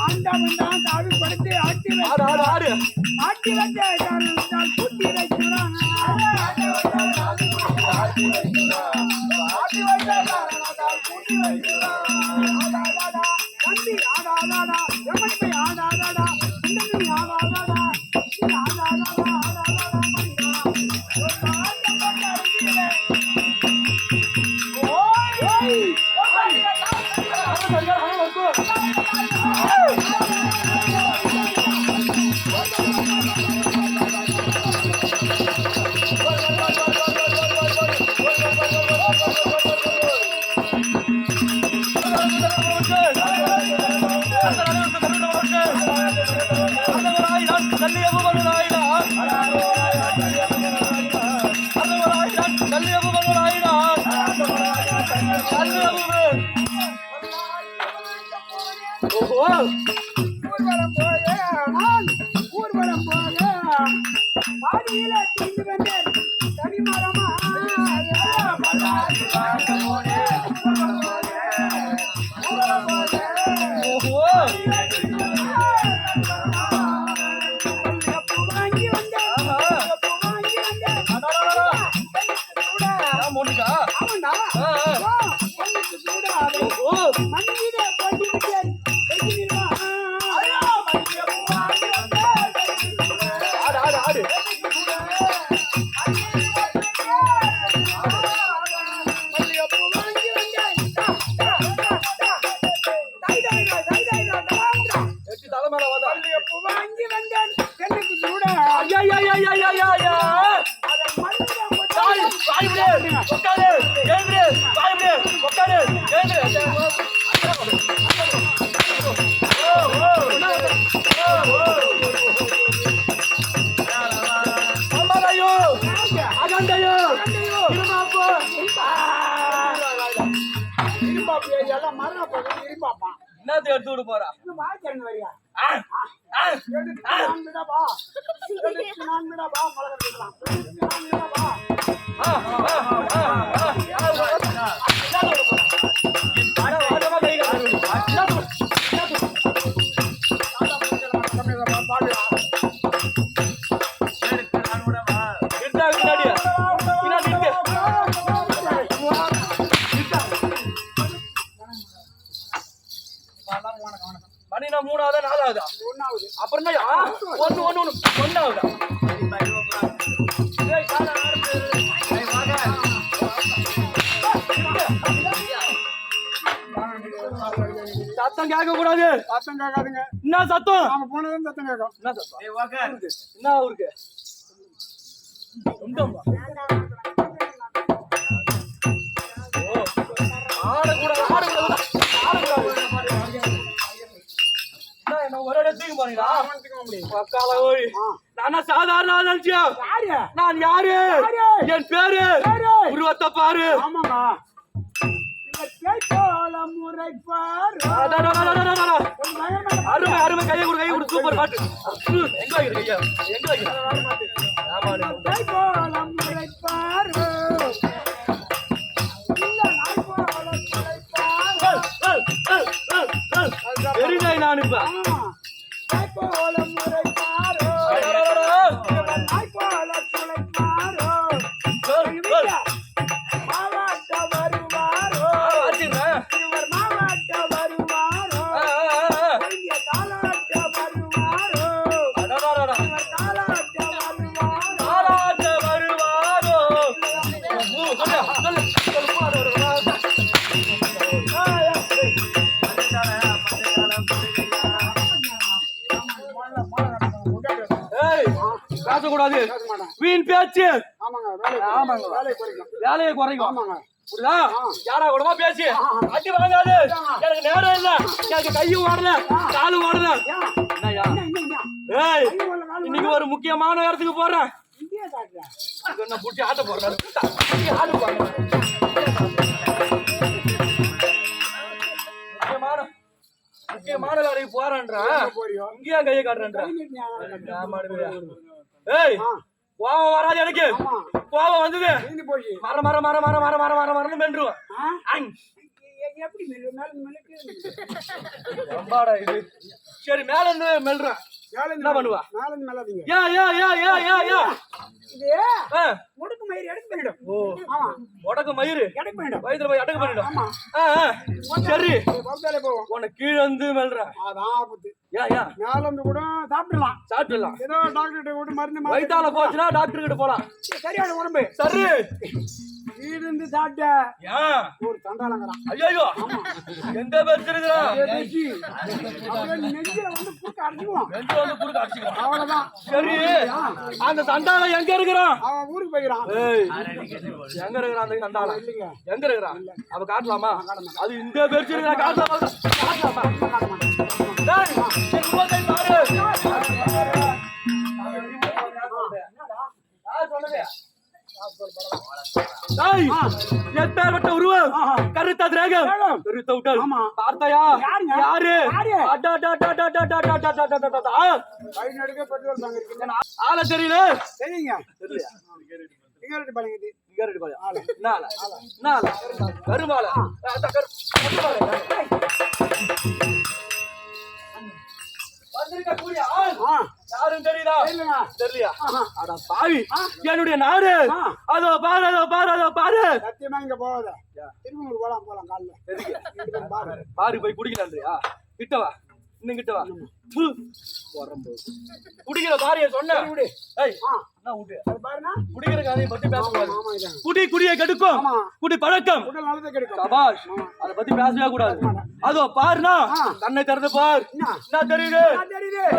ஆண்டவன் தான் தாவி படுத்து ஆட்டி ஆடு ஆட்டி வச்சால் குட்டி வைக்கிறான் ஆட்டி வைக்கிறான் ஆட்டி வைக்கிறான் Bravo be. இருப்பாப்பா இருப்பாப்பா என்னத்தை எடுத்து விட போறா பாடுறா சத்தம் கேட்க கூடாது கேட்காதுங்க. என்ன சத்தம்? நாங்க போனது சத்தம் கேட்கும். என்ன சத்தம்? என்ன ஊருக்கு? ஒரு இடத்துக்கு போறீங்களா பக்கால ஓடி ஆனா சாதாரண ஆளாச்சியா நான் யாரு? என் பேரு? உருவத்தை பாரு. அருமை அருமை. கையை கொடு கையை கொடு. சூப்பர் பாட்டு. எங்க வைக்கிற கையா எங்க வைக்கிற? வெறுங்காய் நான் இப்ப கூடாது வீண் பேச்சு. ஆமாங்க வேலையை குறைக்கும். புரியுதா? யாரா கூடமா பேசி. அடி வாங்காது. எனக்கு நேரம் இல்ல. எனக்கு கையும் ஓடல. காலும் ஓடல. ஏய் ஒரு முக்கியமான இடத்துக்கு போறேன். என்ன புட்டி ஆட்ட போறேன் ஆட போறேன் முக்கியமான முக்கியமான வேலைக்கு போறேன்றான் இங்கேயா கையை காட்டுறேன் ஏய். கோவம் வராது எனக்கு. கோவம் வந்தது. மர மர மர மர மர மர மர மரன்னு மென்றுவேன் எப்படி இது சரி மேல இருந்து மெல்றேன் என்ன பண்ணுவா? மேல இருந்து மெல்லாதீங்க. யா யா யா யா யா யா இது முடுக்கு மயிர் எடுத்து பண்ணிடும். ஓ ஆமா, உடக்கு மயிறு எடுத்து பண்ணிடும். வயிற்றுல போய் அடக்கு பண்ணிடும் ஆமா. சரி போகும். உன்னை கீழே வந்து மெல்றேன் அதான் ஆபத்து. மேல இருந்து கூட சாப்பிடலாம். சாப்பிட்டுலாம் ஏதோ டாக்டர்கிட்ட விட்டு மருந்து மாத்திரை வயிற்றால போச்சுன்னா டாக்டர் கிட்ட போலாம் சரியான உடம்பு. சரி. இருந்து சாப்பிட்ட ஒரு சண்டாளங்கிறான் ஐயோ எங்க வந்து அடிச்சுக்குவான். நெஞ்சு வந்து குறுக்க அடிச்சுக்கிறான் அவ்வளவுதான். சரி. அந்த சண்டாளம் எங்க இருக்கிறான்? அவன் ஊருக்கு போய்க்கிறான். ஏய். எங்க இருக்கிறான் அந்த இல்லைங்க. எங்க இருக்கிறான்? அவ காட்டலாமா? அது இந்த இருக்கிற காட்டலாமா? காட்டலாமா? எப்பேற்பட்ட உருவம். கருத்த திரேகம். கருத்த உடல் பார்த்தாயா? யாரு? ஆள. தெரியல சரிங்க கருமாலை ஆஹா. அட பாவி. என்னுடைய நாடு. ஆ. அதோ பாரு அதோ பாரு அதோ பாரு. சத்தியமா இங்க போகாத. திருமூர் போலாம் போலாம் காலைல. பாரு. பாரு போய் குடிக்கலான்றியா? கிட்ட வா. இன்னும் வா. வரும்போது குடிக்கிற காரியம் சொன்னேன் குடிக்கிற காரியம் பத்தி பேசக்கூடாது. குடி குடியை கெடுக்கும். குடி பழக்கம். சபாஷ் அதை பத்தி பேசவே கூடாது. அதோ பாருனா கண்ணை திறந்து பார். என்ன? தெரியுது?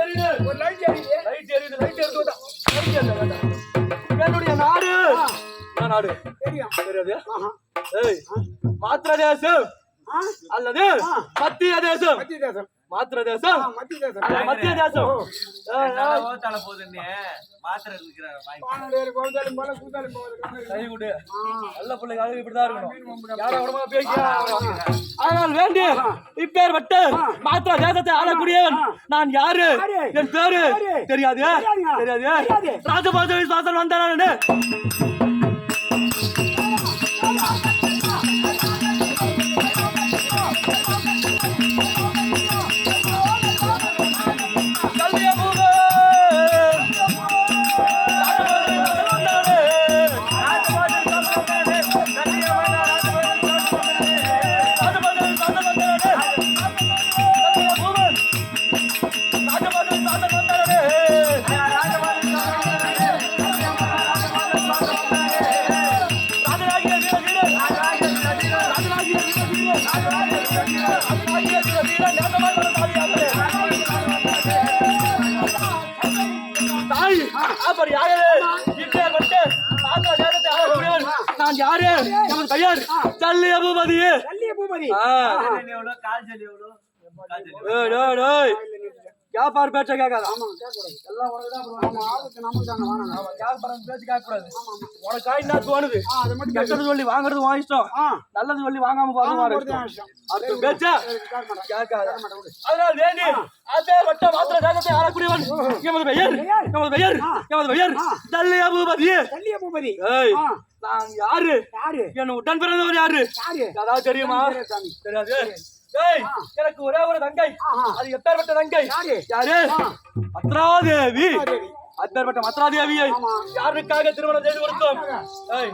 தெரியுது? லைட் எரியுது. லைட் எரியுது லைட் எரியுது. என்னுடைய நாடு? நாடு? தெரியும். தெரியாது. ஏய் மாத்திர தேசம் அல்லது மத்திய தேசம் மத்திய தேசம் மாத்திர தேசம் மத்திய தேசம் ஓத்தால போதுன்னு மாத்திர இருக்கணும். யாரோ உடம்பா பேசியா? ஆனால் வேண்டி தேசத்தை ஆளக்கூடியவன் நான் யாரு? என் பேரு? தெரியாது? தெரியாது. ராஜபாஜ வந்தேன் வந்தானு யாரு? நமது கையார் சல்லிய பூபதி. சல்லிய பூபதி. கால் சல்லி டோய் டோய். வியாபார பேச்ச கேட்காது. ஆமா கேட்கக்கூடாது எல்லாம் உனக்கு ஆளுக்கு நமக்கு தானே வாங்க வியாபாரம் பேச்சு கேட்கக்கூடாது உனக்கு என்ன தோணுது. அதை மட்டும் கெட்டது சொல்லி வாங்குறது வா இஷ்டம். நல்லது சொல்லி வாங்காம பாருங்க அது பேச்சா? கேட்காது. அதனால வேண்டி அதே வட்ட மாத்திர தேகத்தை ஆளக்கூடியவன் எமது பெயர். எமது பெயர். எமது பெயர். தல்லிய பூபதி. தல்லிய பூபதி. ஏய் நான் யாரு? யாரு? என் உடன் பிறந்தவர் யாரு? யாரு? அதாவது தெரியுமா? தெரியாது. எனக்கு ஒரே ஒரு தங்கை. அது எப்பேற்பட்ட தங்கை? யாரு? மத்ராதேவி. அப்பேற்பட்ட மத்ராதேவியை. யாருக்காக திருமணம் செய்து கொடுத்தோம்? ஏய்.